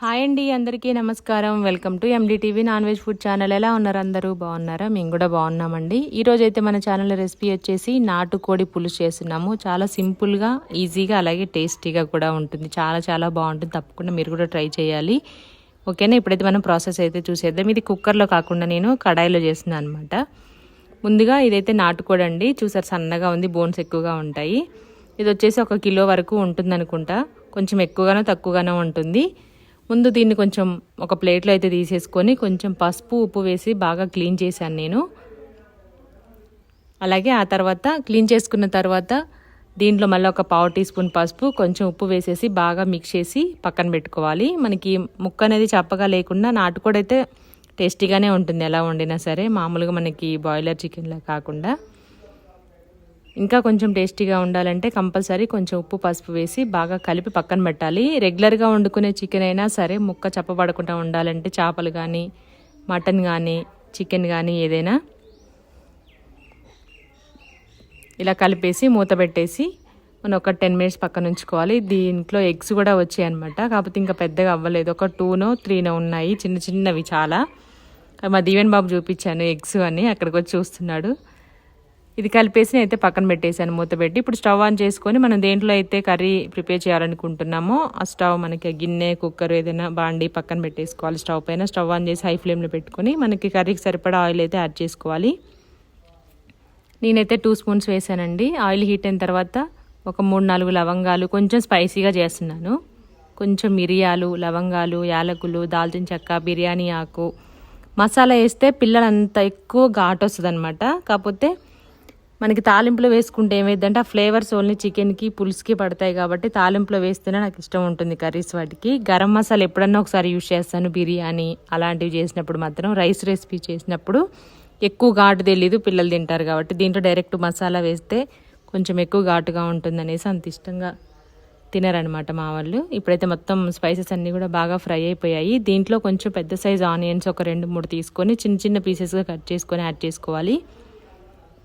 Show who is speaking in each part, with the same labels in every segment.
Speaker 1: Hi అండి అందరికీ నమస్కారం. Welcome to MDTV non veg food channel. ఎలా ఉన్నారు అందరూ? బాగున్నారా? మేము కూడా బాగున్నామండి. ఈరోజు అయితే మన ఛానల్ రెసిపీ వచ్చేసి నాటుకోడి పులుసు చేస్తున్నాము. చాలా సింపుల్గా ఈజీగా అలాగే టేస్టీగా కూడా ఉంటుంది. చాలా చాలా బాగుంటుంది. తప్పకుండా మీరు కూడా ట్రై చేయాలి. ఓకేనా? ఇప్పుడైతే మనం ప్రాసెస్ అయితే చూసేద్దాం. ఇది కుక్కర్లో కాకుండా నేను కడాయిలో చేస్తున్నాను అనమాట ముందుగా ఇదైతే నాటుకోడి అండి. చూసారు సన్నగా ఉంది బోన్స్ ఎక్కువగా ఉంటాయి. ఇది వచ్చేసి ఒక కిలో వరకు ఉంటుంది అనుకుంటా కొంచెం ఎక్కువగానో తక్కువగానో ఉంటుంది. ముందు దీన్ని కొంచెం ఒక ప్లేట్లో అయితే తీసేసుకొని కొంచెం పసుపు ఉప్పు వేసి బాగా క్లీన్ చేశాను నేను. అలాగే ఆ తర్వాత క్లీన్ చేసుకున్న తర్వాత దీంట్లో మళ్ళీ ఒక పావు టీ స్పూన్ పసుపు కొంచెం ఉప్పు వేసేసి బాగా మిక్స్ చేసి పక్కన పెట్టుకోవాలి. మనకి ముక్క అనేది చప్పగా లేకుండా నాటుకోడైతే టేస్టీగానే ఉంటుంది. ఎలా వండినా సరే మామూలుగా మనకి బాయిలర్ చికెన్లా కాకుండా. ఇంకా కొంచెం టేస్టీగా ఉండాలంటే కంపల్సరీ కొంచెం ఉప్పు పసుపు వేసి బాగా కలిపి పక్కన పెట్టాలి. రెగ్యులర్గా వండుకునే చికెన్ అయినా సరే ముక్క చప్పబడకుండా ఉండాలంటే చేపలు కానీ మటన్ కానీ చికెన్ కానీ ఏదైనా ఇలా కలిపేసి మూత పెట్టేసి మనం ఒక టెన్ మినిట్స్ పక్కన ఉంచుకోవాలి. దీంట్లో ఎగ్స్ కూడా వచ్చాయి అనమాట కాకపోతే ఇంకా పెద్దగా అవ్వలేదు. ఒక టూనో త్రీనో ఉన్నాయి. చిన్న చిన్నవి చాలా. మా దీవెన్ బాబు చూపించాను ఎగ్స్ అని. అక్కడికి వచ్చి చూస్తున్నాడు. ఇది కలిపేసి అయితే పక్కన పెట్టేసాను మూత పెట్టి. ఇప్పుడు స్టవ్ ఆన్ చేసుకొని మనం దేంట్లో అయితే కర్రీ ప్రిపేర్ చేయాలనుకుంటున్నామో ఆ స్టవ్ మనకి గిన్నె కుక్కర్ ఏదైనా బాండి పక్కన పెట్టేసుకోవాలి స్టవ్ పైన. స్టవ్ ఆన్ చేసి హై ఫ్లేమ్లో పెట్టుకొని మనకి కర్రీకి సరిపడా ఆయిల్ అయితే యాడ్ చేసుకోవాలి. నేనైతే టూ స్పూన్స్ వేసానండి. ఆయిల్ హీట్ అయిన తర్వాత ఒక మూడు నాలుగు లవంగాలు కొంచెం స్పైసీగా చేస్తున్నాను. కొంచెం మిరియాలు లవంగాలు యాలకులు దాల్చిన చెక్క బిర్యానీ ఆకు మసాలా వేస్తే పిల్లలంత ఎక్కువ ఘాట్ వస్తుంది అనమాట కాకపోతే మనకి తాలింపులో వేసుకుంటే ఏమైందంటే ఆ ఫ్లేవర్స్ ఓన్లీ చికెన్కి పులుసుకి పడతాయి కాబట్టి తాలింపులో వేస్తేనే నాకు ఇష్టం ఉంటుంది కర్రీస్ వాటికి. గరం మసాలా ఎప్పుడన్నా ఒకసారి యూజ్ చేస్తాను బిర్యానీ అలాంటివి చేసినప్పుడు మాత్రం రైస్ రెసిపీ చేసినప్పుడు ఎక్కువ ఘాటు తెలీదు పిల్లలు తింటారు కాబట్టి. దీంట్లో డైరెక్ట్ మసాలా వేస్తే కొంచెం ఎక్కువ ఘాటుగా ఉంటుంది అనేసి అంత ఇష్టంగా తినరనమాట మా వాళ్ళు. ఇప్పుడైతే మొత్తం స్పైసెస్ అన్నీ కూడా బాగా ఫ్రై అయిపోయాయి. దీంట్లో కొంచెం పెద్ద సైజ్ ఆనియన్స్ ఒక రెండు మూడు తీసుకొని చిన్న చిన్న పీసెస్గా కట్ చేసుకొని యాడ్ చేసుకోవాలి.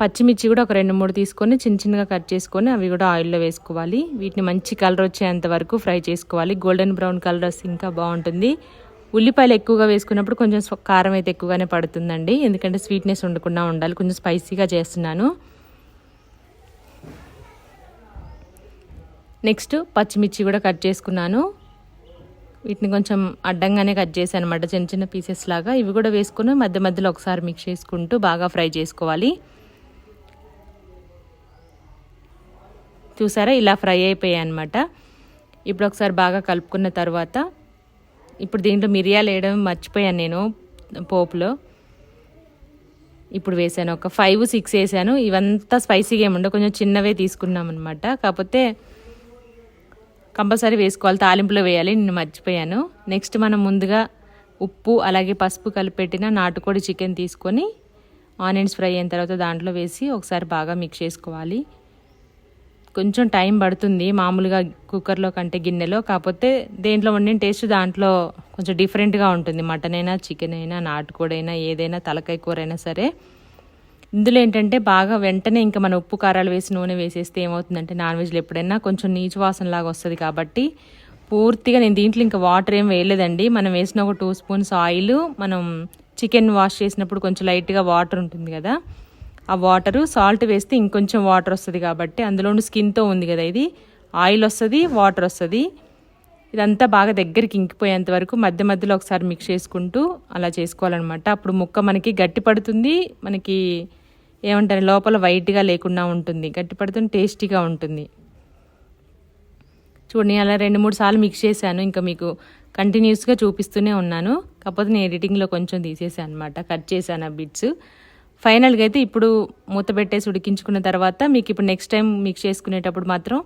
Speaker 1: పచ్చిమిర్చి కూడా ఒక రెండు మూడు తీసుకొని చిన్న చిన్నగా కట్ చేసుకొని అవి కూడా ఆయిల్లో వేసుకోవాలి. వీటిని మంచి కలర్ వచ్చేంత వరకు ఫ్రై చేసుకోవాలి. గోల్డెన్ బ్రౌన్ కలర్ వస్తే ఇంకా బాగుంటుంది. ఉల్లిపాయలు ఎక్కువగా వేసుకున్నప్పుడు కొంచెం కారం అయితే ఎక్కువగానే పడుతుందండి. ఎందుకంటే స్వీట్నెస్ ఉండకుండా ఉండాలి. కొంచెం స్పైసీగా చేస్తున్నాను. నెక్స్ట్ పచ్చిమిర్చి కూడా కట్ చేసుకున్నాను. వీటిని కొంచెం అడ్డంగానే కట్ చేశాను అనమాట చిన్న చిన్న పీసెస్ లాగా. ఇవి కూడా వేసుకుని మధ్య మధ్యలో ఒకసారి మిక్స్ చేసుకుంటూ బాగా ఫ్రై చేసుకోవాలి. చూసారా? ఇలా ఫ్రై అయిపోయాయి అనమాట ఇప్పుడు ఒకసారి బాగా కలుపుకున్న తర్వాత ఇప్పుడు దీంట్లో మిరియాలు వేయడం మర్చిపోయాను నేను పోపులో. ఇప్పుడు వేసాను. ఒక ఫైవ్ సిక్స్ వేసాను. ఇవంతా స్పైసీగా ఏముండవు. కొంచెం చిన్నవే తీసుకున్నాం అనమాట కాకపోతే కంపల్సరీ వేసుకోవాలి. తాలింపులో వేయాలి. నేను మర్చిపోయాను. నెక్స్ట్ మనం ముందుగా ఉప్పు అలాగే పసుపు కలిపెట్టిన నాటుకోడి చికెన్ తీసుకొని ఆనియన్స్ ఫ్రై అయిన తర్వాత దాంట్లో వేసి ఒకసారి బాగా మిక్స్ చేసుకోవాలి. కొంచెం టైం పడుతుంది మామూలుగా కుక్కర్లో కంటే గిన్నెలో. కాకపోతే దేంట్లో వండిన టేస్ట్ దాంట్లో కొంచెం డిఫరెంట్గా ఉంటుంది. మటన్ అయినా చికెన్ అయినా నాటుకోడైనా ఏదైనా తలకాయ కూర అయినా సరే. ఇందులో ఏంటంటే బాగా వెంటనే ఇంకా మన ఉప్పు కారాలు వేసి నూనె వేసేస్తే ఏమవుతుందంటే నాన్ వెజ్లో ఎప్పుడైనా కొంచెం నీచు వాసన లాగా వస్తుంది కాబట్టి పూర్తిగా నేను దీంట్లో ఇంకా వాటర్ ఏం వేయలేదండి. మనం వేసిన ఒక టూ స్పూన్స్ ఆయిల్ మనం చికెన్ వాష్ చేసినప్పుడు కొంచెం లైట్గా వాటర్ ఉంటుంది కదా. ఆ వాటరు సాల్ట్ వేస్తే ఇంకొంచెం వాటర్ వస్తుంది కాబట్టి అందులోనూ స్కిన్తో ఉంది కదా ఇది. ఆయిల్ వస్తుంది వాటర్ వస్తుంది. ఇదంతా బాగా దగ్గరికి ఇంకిపోయేంత వరకు మధ్య మధ్యలో ఒకసారి మిక్స్ చేసుకుంటూ అలా చేసుకోవాలన్నమాట. అప్పుడు ముక్క మనకి గట్టి పడుతుంది మనకి ఏమంటారు లోపల వైట్గా లేకుండా ఉంటుంది. గట్టి పడుతుంది టేస్టీగా ఉంటుంది. చూడండి అలా రెండు మూడు సార్లు మిక్స్ చేశాను. ఇంకా మీకు కంటిన్యూస్గా చూపిస్తూనే ఉన్నాను. కాకపోతే నేను ఎడిటింగ్లో కొంచెం తీసేసాను అనమాట కట్ చేశాను ఆ బిట్స్ ఫైనల్గా అయితే ఇప్పుడు మూత పెట్టేసి ఉడికించుకున్న తర్వాత మీకు ఇప్పుడు నెక్స్ట్ టైం మిక్స్ చేసుకునేటప్పుడు మాత్రం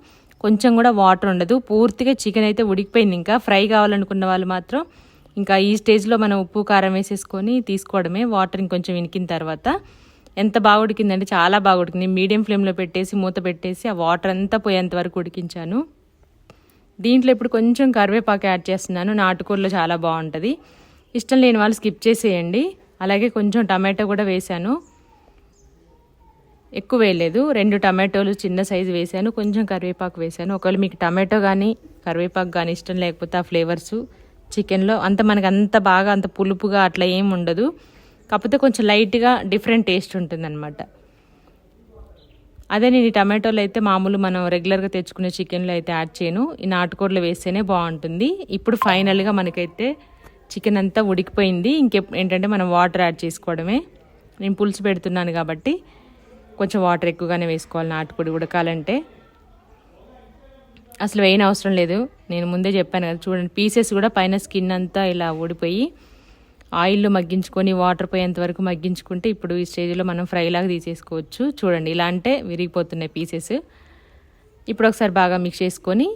Speaker 1: కొంచెం కూడా వాటర్ ఉండదు. పూర్తిగా చికెన్ అయితే ఉడికిపోయింది ఇంకా. ఫ్రై కావాలనుకున్న వాళ్ళు మాత్రం ఇంకా ఈ స్టేజ్లో మనం ఉప్పు కారం వేసేసుకొని తీసుకోవడమే. వాటర్ ఇంకొంచెం ఇనికిన తర్వాత ఎంత బాగా ఉడికిందంటే చాలా బాగా ఉడికింది. మీడియం ఫ్లేమ్లో పెట్టేసి మూత పెట్టేసి ఆ వాటర్ అంతా పోయేంత వరకు ఉడికించాను. దీంట్లో ఇప్పుడు కొంచెం కరివేపాకు యాడ్ చేస్తున్నాను. నాటుకూరలో చాలా బాగుంటుంది. ఇష్టం లేని వాళ్ళు స్కిప్ చేసేయండి. అలాగే కొంచెం టమాటో కూడా వేశాను. ఎక్కువ వేయలేదు. రెండు టమాటోలు చిన్న సైజు వేసాను కొంచెం కరివేపాకు వేసాను ఒకవేళ మీకు టమాటో కానీ కరివేపాకు కానీ ఇష్టం లేకపోతే ఆ ఫ్లేవర్స్ చికెన్లో అంత మనకు అంత బాగా అంత పులుపుగా అట్లా ఏం ఉండదు. కాకపోతే కొంచెం లైట్గా డిఫరెంట్ టేస్ట్ ఉంటుందన్నమాట. అదే నేను ఈ టమాటోలు అయితే మామూలు మనం రెగ్యులర్గా తెచ్చుకునే చికెన్లో అయితే యాడ్ చేయను. ఈ నాటుకోడలు వేస్తేనే బాగుంటుంది. ఇప్పుడు ఫైనల్గా మనకైతే చికెన్ అంతా ఉడికిపోయింది. ఇంకే ఏంటంటే మనం వాటర్ యాడ్ చేసుకోవడమే. నేను పులుసు పెడుతున్నాను కాబట్టి కొంచెం వాటర్ ఎక్కువగానే వేసుకోవాలి. నాటుకోడి ఉడకాలంటే. అసలు వేయన అవసరం లేదు. నేను ముందే చెప్పాను కదా చూడండి పీసెస్ కూడా పైన స్కిన్ అంతా ఇలా ఊడిపోయి ఆయిల్లో మగ్గించుకొని వాటర్ పోయేంత వరకు మగ్గించుకుంటే ఇప్పుడు ఈ స్టేజ్లో మనం ఫ్రైలాగా తీసేసుకోవచ్చు. చూడండి ఇలా అంటే విరిగిపోతున్నాయి పీసెస్. ఇప్పుడు ఒకసారి బాగా మిక్స్ చేసుకొని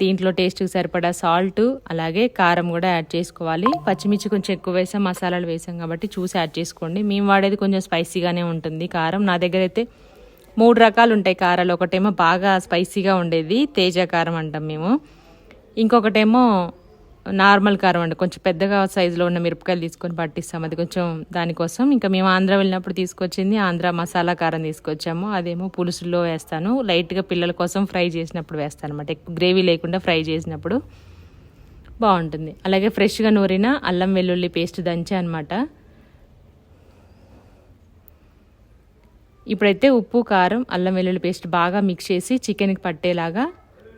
Speaker 1: దీంట్లో టేస్ట్కి సరిపడా సాల్ట్ అలాగే కారం కూడా యాడ్ చేసుకోవాలి. పచ్చిమిర్చి కొంచెం ఎక్కువ వేసాం మసాలాలు వేసాం కాబట్టి చూసి యాడ్ చేసుకోండి. మేము వాడేది కొంచెం స్పైసీగానే ఉంటుంది కారం. నా దగ్గర అయితే మూడు రకాలు ఉంటాయి కారాలు. ఒకటేమో బాగా స్పైసీగా ఉండేది తేజ కారం అంటాం మేము. ఇంకొకటేమో నార్మల్ కారం అండి. కొంచెం పెద్దగా సైజులో ఉన్న మిరపకాయలు తీసుకొని పట్టిస్తాం. అది కొంచెం దానికోసం. ఇంకా మేము ఆంధ్ర వెళ్ళినప్పుడు తీసుకొచ్చింది ఆంధ్ర మసాలా కారం తీసుకొచ్చాము. అదేమో పులుసులో వేస్తాను. లైట్గా పిల్లల కోసం ఫ్రై చేసినప్పుడు వేస్తాను అనమాట ఎక్కువ గ్రేవీ లేకుండా ఫ్రై చేసినప్పుడు బాగుంటుంది. అలాగే ఫ్రెష్గా నూరిన అల్లం వెల్లుల్లి పేస్ట్ దంచా అనమాట ఇప్పుడైతే ఉప్పు కారం అల్లం వెల్లుల్లి పేస్ట్ బాగా మిక్స్ చేసి చికెన్కి పట్టేలాగా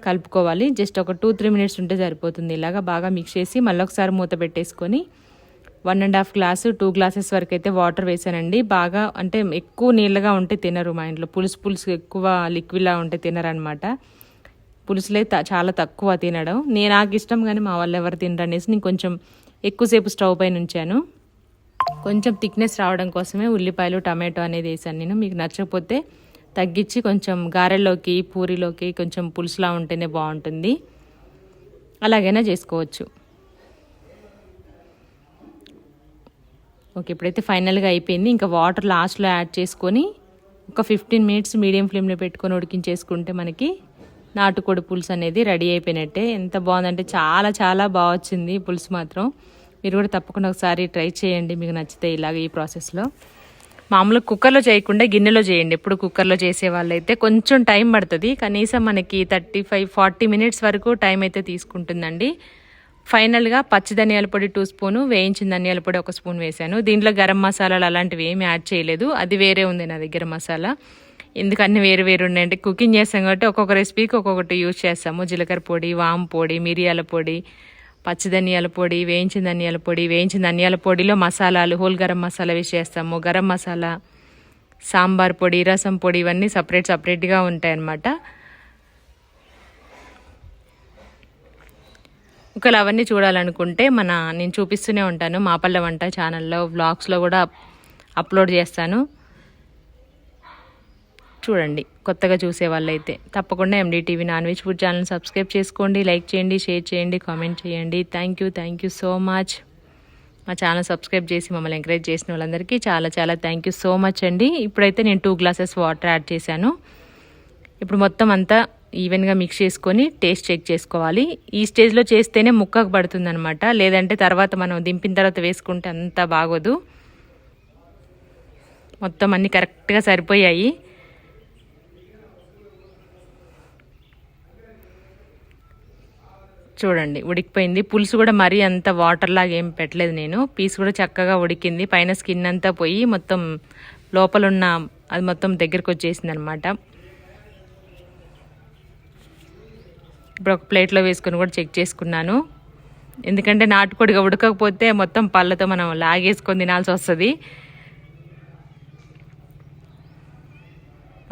Speaker 1: కలుపుకోవాలి. జస్ట్ ఒక టూ త్రీ మినిట్స్ ఉంటే సరిపోతుంది. ఇలాగా బాగా మిక్స్ చేసి మళ్ళీ ఒకసారి మూత పెట్టేసుకొని one and half glass two glasses వరకు అయితే వాటర్ వేసానండి. బాగా అంటే ఎక్కువ నీళ్ళగా ఉంటే తినరు మా ఇంట్లో. పులుసు పులుసు ఎక్కువ లిక్విడ్లా ఉంటే తినరనమాట. పులుసులే చాలా తక్కువ తినడం. నేను నాకు ఇష్టం కానీ మా వాళ్ళు ఎవరు తినరు అనేసి నేను కొంచెం ఎక్కువసేపు స్టవ్ పైన ఉంచాను. కొంచెం థిక్నెస్ రావడం కోసమే ఉల్లిపాయలు టమాటో అనేది వేసాను నేను. మీకు నచ్చకపోతే తగ్గించి కొంచెం గారెల్లోకి పూరిలోకి కొంచెం పులుసులా ఉంటేనే బాగుంటుంది. అలాగైనా చేసుకోవచ్చు. ఓకే ఇప్పుడైతే ఫైనల్గా అయిపోయింది. ఇంకా వాటర్ లాస్ట్లో యాడ్ చేసుకొని ఒక ఫిఫ్టీన్ మినిట్స్ మీడియం ఫ్లేమ్లో పెట్టుకొని ఉడికించేసుకుంటే మనకి నాటుకోడి పులుసు అనేది రెడీ అయిపోయినట్టే. ఎంత బాగుందంటే చాలా చాలా బాగా వచ్చింది పులుసు మాత్రం. మీరు కూడా తప్పకుండా ఒకసారి ట్రై చేయండి. మీకు నచ్చితే ఇలాగ ఈ ప్రాసెస్లో. మామూలుగా కుక్కర్లో చేయకుండా గిన్నెలో చేయండి. ఎప్పుడు కుక్కర్లో చేసే వాళ్ళైతే కొంచెం టైం పడుతుంది. కనీసం మనకి థర్టీ ఫైవ్ ఫార్టీ మినిట్స్ వరకు టైం అయితే తీసుకుంటుందండి. ఫైనల్గా పచ్చి ధనియాల పొడి టూ స్పూను వేయించిన ధనియాల పొడి ఒక స్పూన్ వేసాను దీంట్లో గరం మసాలాలు అలాంటివి ఏమి యాడ్ చేయలేదు. అది వేరే ఉంది నా దగ్గర మసాలా. ఎందుకన్నీ వేరు వేరు ఉన్నాయంటే కుకింగ్ చేస్తాం కాబట్టి ఒక్కొక్క రెసిపీకి ఒక్కొక్కటి యూజ్ చేస్తాము. జీలకర్ర పొడి వామ్ పొడి మిరియాల పొడి పచ్చి ధనియాల పొడి వేయించిన ధనియాల పొడి వేయించిన ధనియాల పొడిలో మసాలాలు హోల్ గరం మసాలా వేసి చేస్తాము. గరం మసాలా సాంబార్ పొడి రసం పొడి ఇవన్నీ సపరేట్ సపరేట్గా ఉంటాయి అన్నమాట ఒకవేళ అవన్నీ చూడాలనుకుంటే మన నేను చూపిస్తూనే ఉంటాను. మాపల్ల వంట ఛానల్లో వ్లాగ్స్లో కూడా అప్లోడ్ చేస్తాను. చూడండి కొత్తగా చూసే వాళ్ళైతే. తప్పకుండా MDTV non veg food channel subscribe చేసుకోండి లైక్ చేయండి షేర్ చేయండి కామెంట్ చేయండి. Thank you thank you so much మా ఛానల్ సబ్స్క్రైబ్ చేసి మమ్మల్ని ఎంకరేజ్ చేసిన వాళ్ళందరికీ చాలా చాలా థ్యాంక్ యూ సో మచ్ అండి. ఇప్పుడైతే నేను టూ గ్లాసెస్ వాటర్ యాడ్ చేశాను. ఇప్పుడు మొత్తం అంతా ఈవెన్గా మిక్స్ చేసుకొని టేస్ట్ చెక్ చేసుకోవాలి. ఈ స్టేజ్లో చేస్తేనే ముక్కకు పడుతుందనమాట లేదంటే తర్వాత మనం దింపిన తర్వాత వేసుకుంటే అంత బాగోదు. మొత్తం అన్నీ కరెక్ట్గా సరిపోయాయి. చూడండి ఉడికిపోయింది. పులుసు కూడా మరీ అంత వాటర్ లాగా ఏం పెట్టలేదు నేను. పీస్ కూడా చక్కగా ఉడికింది. పైన స్కిన్ అంతా పోయి మొత్తం లోపల ఉన్న అది మొత్తం దగ్గరకు వచ్చేసింది అనమాట ఇప్పుడు ఒక ప్లేట్లో వేసుకొని కూడా చెక్ చేసుకున్నాను. ఎందుకంటే నాటుకోడిగా ఉడకకపోతే మొత్తం పళ్ళతో మనం లాగేసుకొని తినాల్సి వస్తుంది.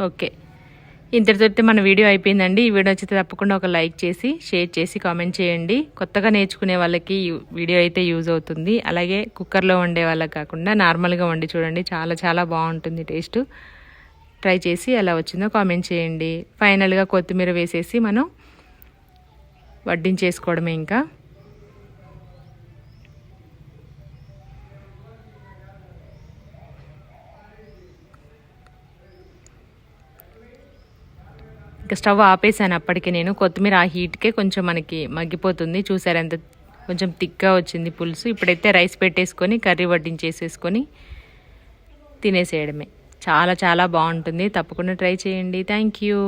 Speaker 1: ఓకే. ఇంతటితో మన వీడియో అయిపోయిందండి. ఈ వీడియో వచ్చితే తప్పకుండా ఒక లైక్ చేసి షేర్ చేసి కామెంట్ చేయండి. కొత్తగా నేర్చుకునే వాళ్ళకి వీడియో అయితే యూజ్ అవుతుంది. అలాగే కుక్కర్లో వండే వాళ్ళకి కాకుండా నార్మల్గా వండి చూడండి. చాలా చాలా బాగుంటుంది టేస్ట్. ట్రై చేసి ఎలా వచ్చిందో కామెంట్ చేయండి. ఫైనల్గా కొత్తిమీర వేసేసి మనం వడ్డించేసుకోవడమే ఇంకా. ఇంకా స్టవ్ ఆపేసాను అప్పటికి నేను. కొత్తిమీర ఆ హీట్కే కొంచెం మనకి మగ్గిపోతుంది. చూసారంత కొంచెం థిక్గా వచ్చింది పులుసు. ఇప్పుడైతే రైస్ పెట్టేసుకొని కర్రీ వడ్డించేసేసుకొని తినేసేయడమే. చాలా చాలా బాగుంటుంది. తప్పకుండా ట్రై చేయండి. Thank you.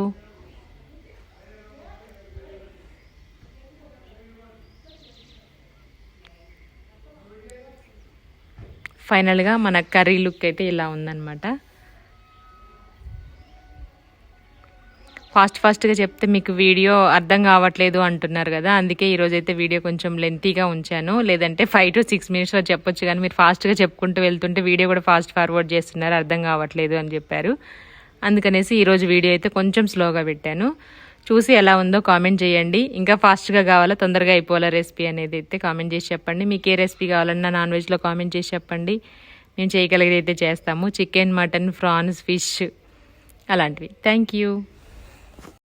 Speaker 1: ఫైనల్గా మన కర్రీ లుక్ అయితే ఇలా ఉందన్నమాట. ఫాస్ట్ ఫాస్ట్గా చెప్తే మీకు వీడియో అర్థం కావట్లేదు అంటున్నారు కదా అందుకే ఈరోజు అయితే వీడియో కొంచెం లెంతీగా ఉంచాను. లేదంటే ఫైవ్ టు సిక్స్ మినిట్స్లో చెప్పొచ్చు కానీ మీరు ఫాస్ట్గా చెప్పుకుంటూ వెళ్తుంటే వీడియో కూడా ఫాస్ట్ ఫార్వర్డ్ చేస్తున్నారు అర్థం కావట్లేదు అని చెప్పారు. అందుకనేసి ఈరోజు వీడియో అయితే కొంచెం స్లోగా పెట్టాను. చూసి ఎలా ఉందో కామెంట్ చేయండి. ఇంకా ఫాస్ట్గా కావాలా తొందరగా అయిపోవాలా రెసిపీ అనేది అయితే కామెంట్ చేసి చెప్పండి. మీకు ఏ రెసిపీ కావాలన్నా నాన్ వెజ్లో కామెంట్ చేసి చెప్పండి. మేము చేయగలిగేది అయితే చేస్తాము. చికెన్ మటన్ ఫ్రాన్స్ ఫిష్ అలాంటివి. Thank you